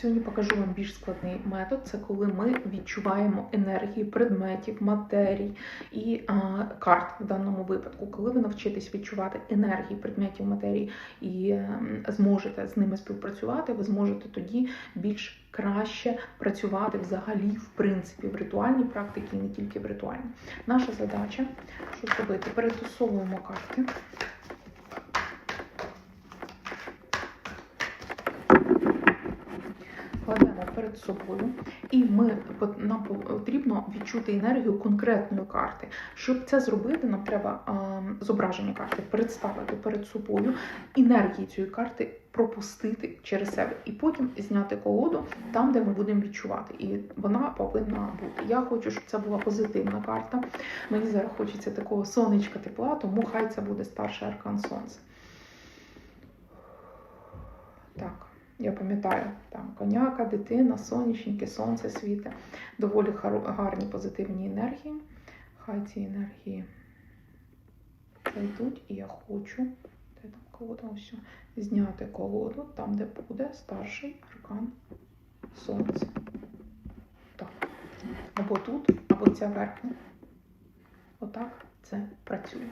Сьогодні покажу вам більш складний метод. Це коли ми відчуваємо енергії предметів, матерій і а, карт в даному випадку. Коли ви навчитесь відчувати енергії предметів матерії і ем, зможете з ними співпрацювати, ви зможете тоді більш краще працювати взагалі, в принципі, в ритуальній практиці, і не тільки в ритуальній. Наша задача, що зробити, перетасовуємо карти. Перед собою, і ми нам потрібно відчути енергію конкретної карти. Щоб це зробити, нам треба а, зображення карти представити перед собою, енергії цієї карти пропустити через себе, і потім зняти колоду там, де ми будемо відчувати. І вона повинна бути. Я хочу, щоб це була позитивна карта. Мені зараз хочеться такого сонечка тепла, тому хай це буде старший аркан сонця. Так. Я пам'ятаю, там коняка, дитина, сонячники, сонце світе, доволі гарні позитивні енергії. Хай ці енергії зайдуть, і я хочу де там колода, ось, зняти колоду там, де буде старший аркан сонця. Так. Або тут, або ця верхня. Отак це працює.